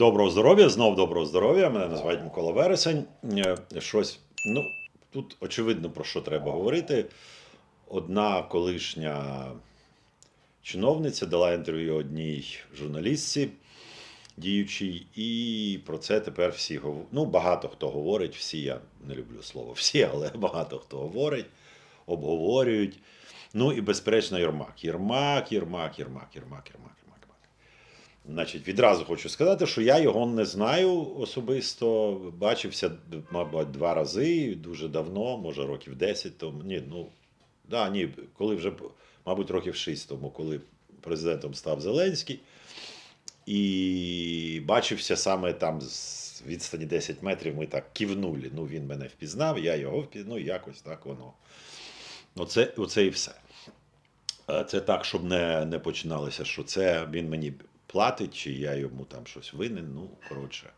Доброго здоров'я, знов доброго здоров'я. Мене називають Микола Вересень. Е, Щось, ну, тут очевидно про що треба говорити. Одна колишня чиновниця дала інтерв'ю одній журналістці діючій, і про це тепер всі говорять. Ну, багато хто говорить, всі, я не люблю слово всі, але багато хто говорить, обговорюють. Ну і безперечно, Єрмак. Єрмак, Єрмак, Єрмак, Єрмак, Єрмак. Значить, відразу хочу сказати, що я його не знаю особисто. Бачився, мабуть, два рази, дуже давно, може років 10 тому. Ні, ну да, ні, коли вже, мабуть, років 6 тому, коли президентом став Зеленський. І бачився саме там з відстані 10 метрів. Ми так кивнули. Ну, він мене впізнав, я його впізнав, ну якось так воно. Оце, оце і все. Е, Це так, щоб не, не починалося, що це він мені платить, чи я йому там щось винен. Ну, коротше,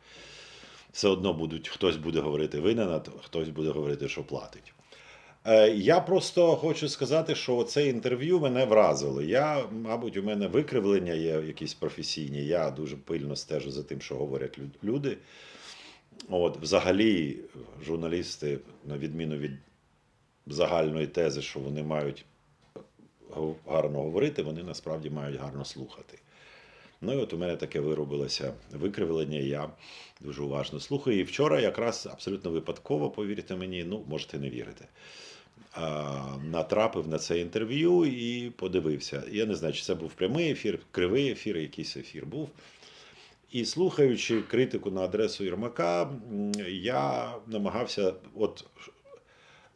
все одно будуть, хтось буде говорити винен, а хтось буде говорити, що платить. Е, Я просто хочу сказати, що це інтерв'ю мене вразило. Я, мабуть, у мене викривлення є якісь професійні. Я дуже пильно стежу за тим, що говорять люди. От, взагалі, журналісти, на відміну від загальної тези, що вони мають гарно говорити, вони насправді мають гарно слухати. Ну і от у мене таке виробилося викривлення, я дуже уважно слухаю. І вчора якраз абсолютно випадково, повірте мені, ну, можете не вірити. Натрапив на це інтерв'ю і подивився. Я не знаю, чи це був прямий ефір, кривий ефір, якийсь ефір був. І слухаючи критику на адресу Єрмака, я намагався, от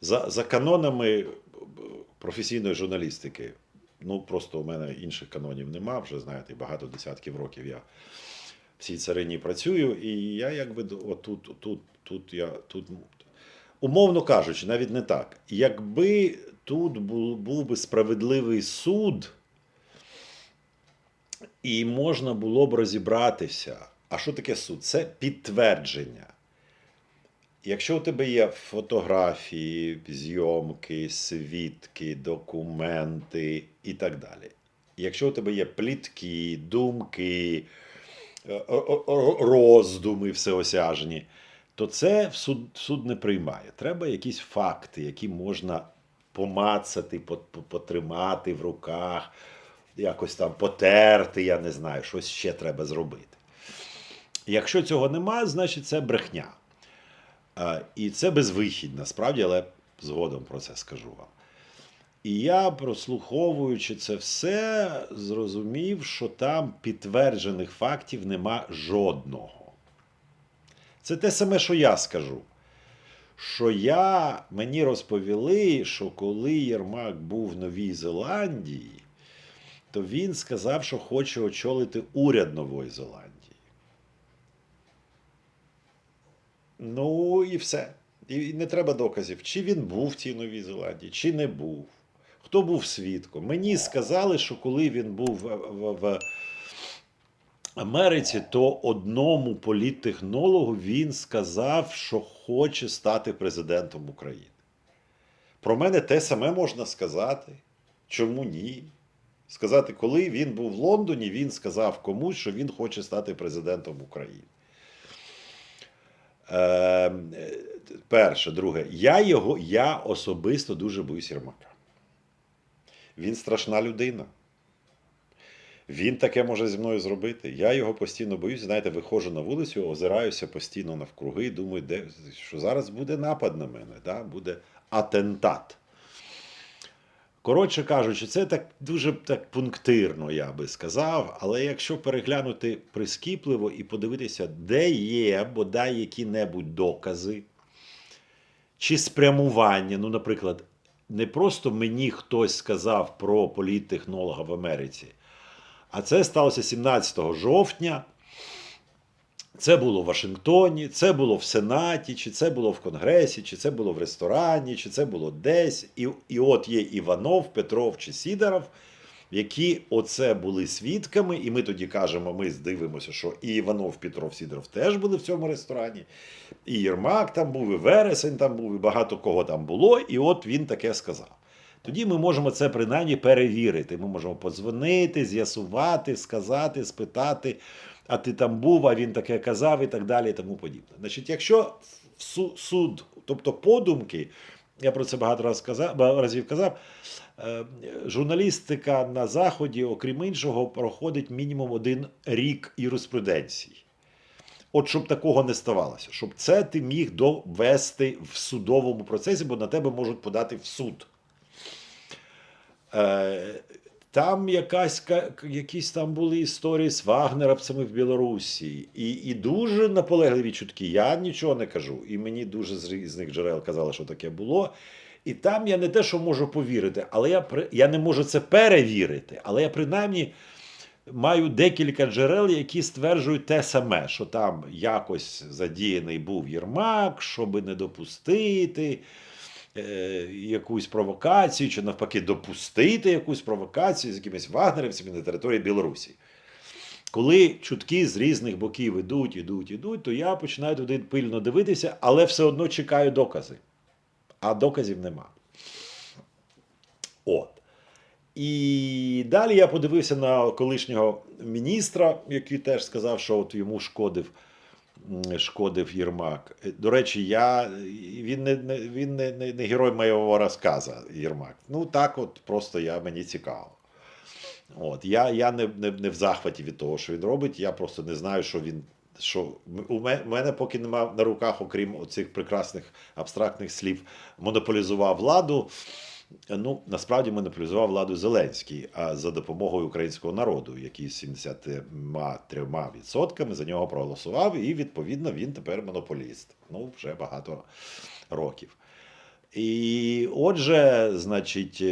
за, за канонами професійної журналістики, ну просто у мене інших канонів нема, вже знаєте, багато десятків років я в цій царині працюю, і я якби отут, тут, тут я тут. Умовно кажучи, навіть не так. Якби тут був, був би справедливий суд, і можна було б розібратися. А що таке суд? Це підтвердження. Якщо у тебе є фотографії, зйомки, свідки, документи і так далі. Якщо у тебе є плітки, думки, е, роздуми всеосяжні, то це в суд, суд не приймає. Треба якісь факти, які можна помацати, по- по- потримати в руках, якось там потерти, я не знаю, щось ще треба зробити. Якщо цього немає, значить це брехня. І це безвихідь, насправді, але згодом про це скажу вам. І я, прослуховуючи це все, зрозумів, що там підтверджених фактів нема жодного. Це те саме, що я скажу. Що я, мені розповіли, що коли Єрмак був в Новій Зеландії, то він сказав, що хоче очолити уряд Нової Зеландії. Ну і все. І не треба доказів, чи він був в цій Новій Зеландії, чи не був. Хто був свідком? Мені сказали, що коли він був в, в, в Америці, то одному політтехнологу він сказав, що хоче стати президентом України. Про мене те саме можна сказати. Чому ні? Сказати, коли він був в Лондоні, він сказав комусь, що він хоче стати президентом України. Е, перше, друге, я його, я особисто дуже боюсь Єрмака. Він страшна людина. Він таке може зі мною зробити. Я його постійно боюсь. Знаєте, виходжу на вулицю, озираюся постійно навкруги і думаю, де, що зараз буде напад на мене, да? буде атентат. Коротше кажучи, це так дуже так пунктирно, я би сказав. Але якщо переглянути прискіпливо і подивитися, де є бодай які-небудь докази чи спрямування, ну, наприклад, не просто мені хтось сказав про політтехнолога в Америці, а це сталося 17 жовтня. Це було в Вашингтоні, це було в Сенаті, чи це було в Конгресі, чи це було в ресторані, чи це було десь. І, і от є Іванов, Петров чи Сідоров, які оце були свідками, і ми тоді кажемо, ми дивимося, що і Іванов, Петров, Сідоров теж були в цьому ресторані, і Єрмак там був, і Вересень там був, і багато кого там було, і от він таке сказав. Тоді ми можемо це принаймні перевірити. Ми можемо подзвонити, з'ясувати, сказати, спитати. А ти там був, а він таке казав і так далі, і тому подібне. Значить, якщо в суд, тобто подумки, я про це багато раз казав, разів казав. е, Журналістика на Заході, окрім іншого, проходить мінімум один рік юриспруденції. От щоб такого не ставалося, щоб це ти міг довести в судовому процесі, бо на тебе можуть подати в суд. Там якась, якісь там були історії з вагнеровцями в Білорусі, і, і дуже наполегливі чутки. Я нічого не кажу. І мені дуже з різних джерел казали, що таке було. І там я не те, що можу повірити, але я, я не можу це перевірити. Але я принаймні маю декілька джерел, які стверджують те саме, що там якось задіяний був Єрмак, щоб не допустити якусь провокацію, чи навпаки допустити якусь провокацію з якимись вагнерівцями на території Білорусі. Коли чутки з різних боків ідуть, ідуть, ідуть, то я починаю туди пильно дивитися, але все одно чекаю докази. А доказів нема. От. І далі я подивився на колишнього міністра, який теж сказав, що от йому шкодив, шкодив Єрмак. Е, До речі, я, він не, він не, не, не герой моєго розказу, Єрмак. Ну так, от просто я, мені цікаво. От, я я не, не, не в захваті від того, що він робить. Я просто не знаю, що він. Що у ме- у мене поки нема на руках, окрім оцих прекрасних абстрактних слів, монополізував владу. Ну, насправді монополізував владу Зеленський, а за допомогою українського народу, який з 73% за нього проголосував, і відповідно він тепер монополіст. Ну, вже багато років. І отже, значить,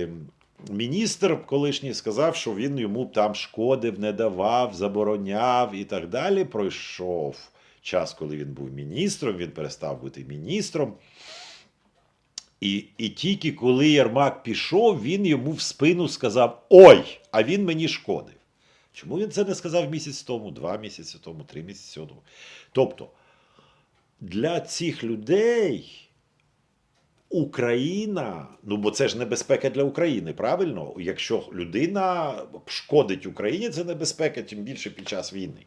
міністр колишній сказав, що він йому там шкодив, не давав, забороняв і так далі. Пройшов час, коли він був міністром, він перестав бути міністром. І, і тільки коли Єрмак пішов, він йому в спину сказав: Ой, а він мені шкодив. Чому він це не сказав місяць тому, два місяці тому, три місяці тому? Тобто, для цих людей Україна, ну бо це ж небезпека для України, правильно? Якщо людина шкодить Україні, це небезпека, тим більше під час війни.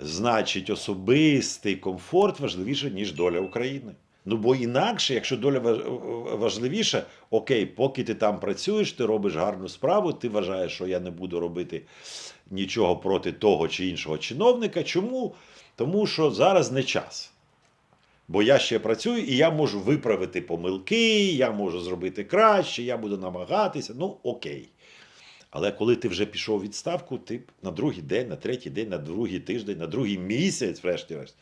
Значить, особистий комфорт важливіше, ніж доля України. Ну бо інакше, якщо доля важливіша, окей, поки ти там працюєш, ти робиш гарну справу, ти вважаєш, що я не буду робити нічого проти того чи іншого чиновника. Чому? Тому що зараз не час. Бо я ще працюю і я можу виправити помилки, я можу зробити краще, я буду намагатися. Ну, окей. Але коли ти вже пішов у відставку, ти на другий день, на третій день, на другий тиждень, на другий місяць, врешті-решт,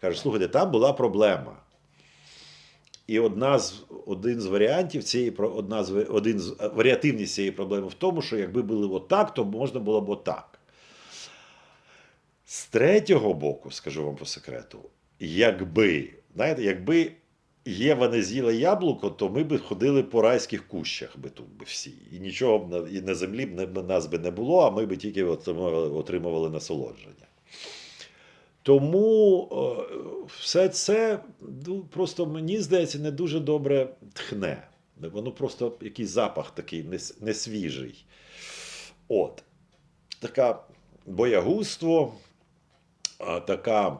кажеш, слухайте, там була проблема. І одна з, один з варіантів цієї одна з, один з е, варіативність цієї проблеми в тому, що якби було отак, то можна було б отак. З третього боку, скажу вам по секрету, якби, знаєте, якби Єва не з'їла яблуко, то ми б ходили по райських кущах би тут би всі. І нічого б на, і на землі б не, нас би не було, а ми б тільки отримували, отримували насолодження. Тому е, все це ну, просто мені здається не дуже добре тхне. Воно просто якийсь запах такий нес- несвіжий. От. Така боягузтво, така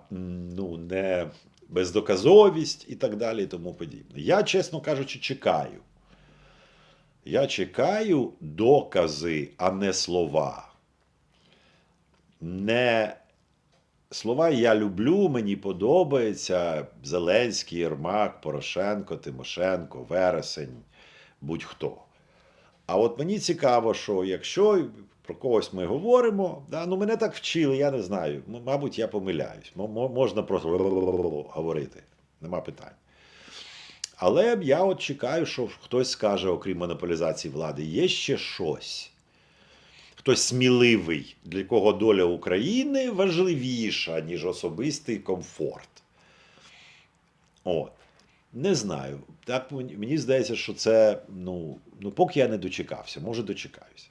ну, не бездоказовість і так далі, і тому подібне. Я, чесно кажучи, чекаю. Я чекаю докази, а не слова. Не слова я люблю, мені подобається Зеленський, Єрмак, Порошенко, Тимошенко, Вересень, будь-хто. А от мені цікаво, що якщо про когось ми говоримо, да, ну мене так вчили, я не знаю. Мабуть, я помиляюсь. Можна просто говорити, нема питань. Але я от чекаю, що хтось скаже, окрім монополізації влади, є ще щось. Хтось сміливий, для кого доля України важливіша, ніж особистий комфорт. От. Не знаю. Так мені здається, що це, ну, ну, поки я не дочекався, може дочекаюся.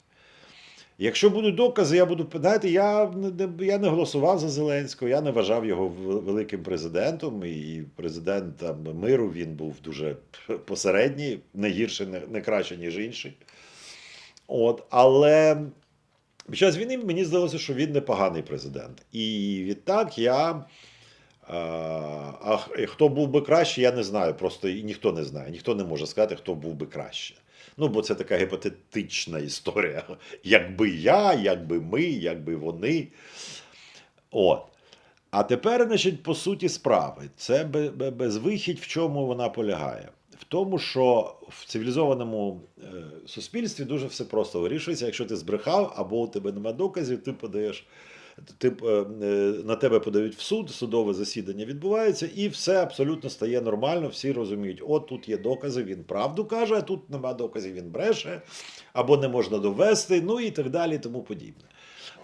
Якщо будуть докази, я буду знаєте, я не- я не голосував за Зеленського, я не вважав його великим президентом, і президентом миру він був дуже посередній, не гірше, не, не краще, ніж інший. От, але Під час війни мені здалося, що він непоганий президент. І відтак я. А, а хто був би краще, я не знаю. Просто ніхто не знає. Ніхто не може сказати, хто був би краще. Ну, бо це така гіпотетична історія. Якби я, якби ми, якби вони. От. А тепер, значить, по суті справи, це бе- бе- безвихідь, в чому вона полягає? В тому, що в цивілізованому е, суспільстві дуже все просто вирішується. Якщо ти збрехав або у тебе нема доказів, ти подаєш. Ти, е, е, на тебе подають в суд, судове засідання відбувається, і все абсолютно стає нормально. Всі розуміють, от тут є докази, він правду каже, а тут нема доказів, він бреше, або не можна довести, ну і так далі, тому подібне.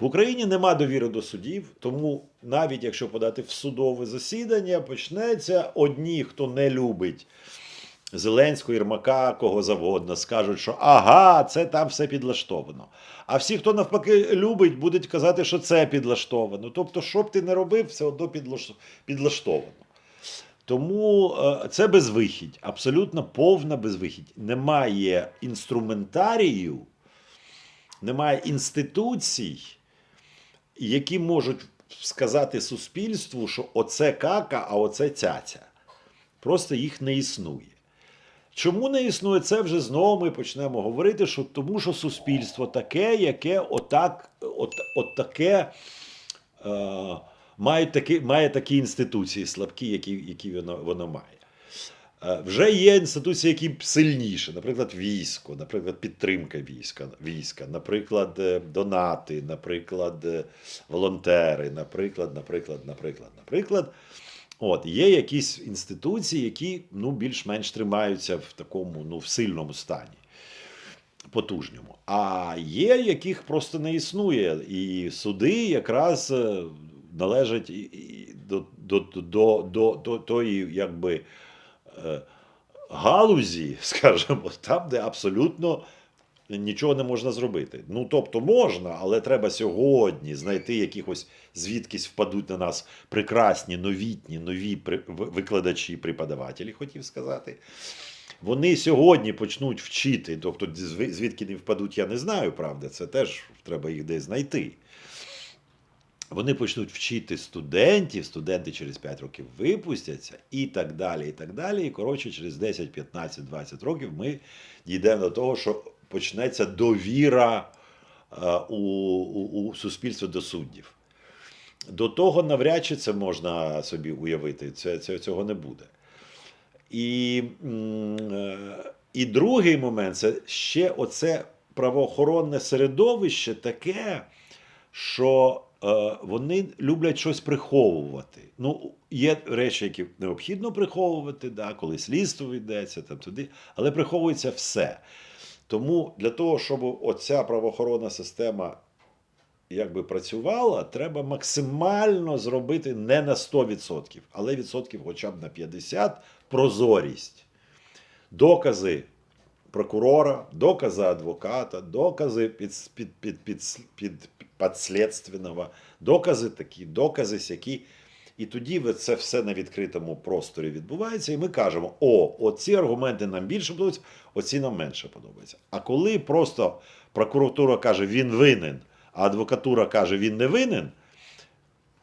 В Україні нема довіри до судів, тому навіть якщо подати в судове засідання, почнеться одні, хто не любить Зеленського, Єрмака, кого завгодно, скажуть, що ага, це там все підлаштовано. А всі, хто навпаки любить, будуть казати, що це підлаштовано. Тобто, що б ти не робив, все одно підлаштовано. Тому е, це безвихідь, абсолютно повна безвихідь. Немає інструментарію, немає інституцій, які можуть сказати суспільству, що оце кака, а оце цяця. Просто їх не існує. Чому не існує це вже знову ми почнемо говорити, що тому що суспільство таке, яке отак, от, от таке, е, має, такі, має такі інституції слабкі, які, які воно, воно має. Е, Вже є інституції, які сильніші, наприклад, військо, наприклад, підтримка війська, війська, наприклад, е, донати, наприклад, е, волонтери, наприклад, наприклад, наприклад, наприклад. От, є якісь інституції, які ну, більш-менш тримаються в такому ну, в сильному стані, потужньому. А є, яких просто не існує. І суди якраз е, належать до, до, до, до, до тої, якби е, галузі, скажімо, там, де абсолютно нічого не можна зробити. Ну, тобто можна, але треба сьогодні знайти якихось звідкись впадуть на нас прекрасні, новітні, нові викладачі, преподавателі, хотів сказати. Вони сьогодні почнуть вчити, тобто звідки не впадуть, я не знаю, правда, це теж треба їх десь знайти. Вони почнуть вчити студентів, студенти через 5 років випустяться і так далі. І так далі. І коротше, через 10, 15, 20 років ми дійдемо до того, що почнеться довіра е, у, у, у суспільство до суддів. До того навряд чи це можна собі уявити, це, це, цього не буде. І, е, і другий момент це ще оце правоохоронне середовище таке, що е, вони люблять щось приховувати. Ну, є речі, які необхідно приховувати, да, коли слідство йдеться там туди, але приховується все. Тому для того, щоб оця правоохоронна система якби працювала, треба максимально зробити не на 100%, але відсотків хоча б на 50% прозорість. Докази прокурора, докази адвоката, докази під, під, під, під, під, підслідственного, докази такі, докази сякі. І тоді це все на відкритому просторі відбувається, і ми кажемо: о, оці аргументи нам більше подобаються, оці нам менше подобаються. А коли просто прокуратура каже, він винен, а адвокатура каже, він не винен,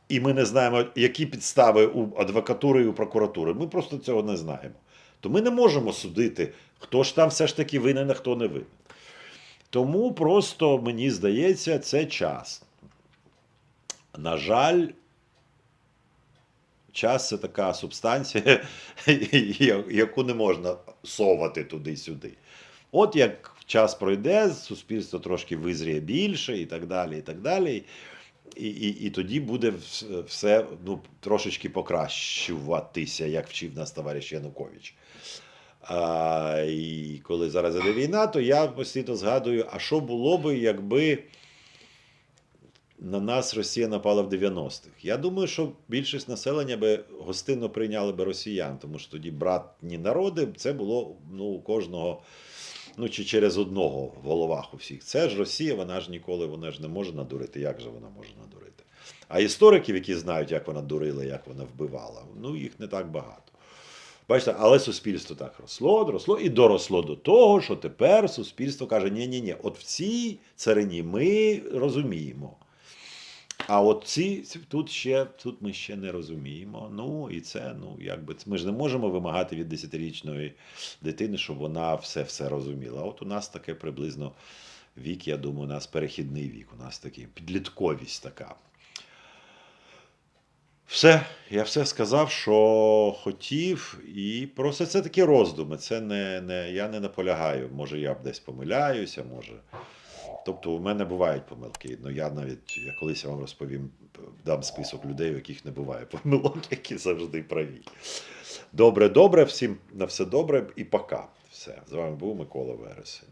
і ми не знаємо, які підстави у адвокатури і у прокуратури, ми просто цього не знаємо. То ми не можемо судити, хто ж там все ж таки винен, а хто не винен. Тому просто мені здається, це час. На жаль, час це така субстанція, яку не можна совати туди-сюди. От як час пройде, суспільство трошки визріє більше і так далі. І так далі. І, і, і тоді буде все ну, трошечки покращуватися, як вчив нас товариш Янукович. А, і коли зараз іде війна, то я постійно згадую, а що було би, якби на нас Росія напала в 90-х. Я думаю, що більшість населення би гостинно прийняли би росіян, тому що тоді братні народи це було ну, у кожного, ну чи через одного в головах у всіх. Це ж Росія, вона ж ніколи вона ж не може надурити. Як же вона може надурити? А істориків, які знають, як вона дурила, як вона вбивала, ну їх не так багато. Бачите, але суспільство так росло, росло і доросло до того, що тепер суспільство каже: ні, ні, ні, от в цій царині ми розуміємо. А от ці тут ще тут ми ще не розуміємо. Ну і це, ну якби ми ж не можемо вимагати від 10-річної дитини, щоб вона все все розуміла. От у нас таке приблизно вік, я думаю, у нас перехідний вік, у нас такий підлітковість така. Все, я все сказав, що хотів, і просто це такі роздуми. Це не, не, я не наполягаю. Може, я б десь помиляюся, може. Тобто, у мене бувають помилки. Ну, я навіть я колись вам розповім, дам список людей, у яких не буває помилок, які завжди праві. Добре, добре, всім на все добре і пока. Все. З вами був Микола Вересень.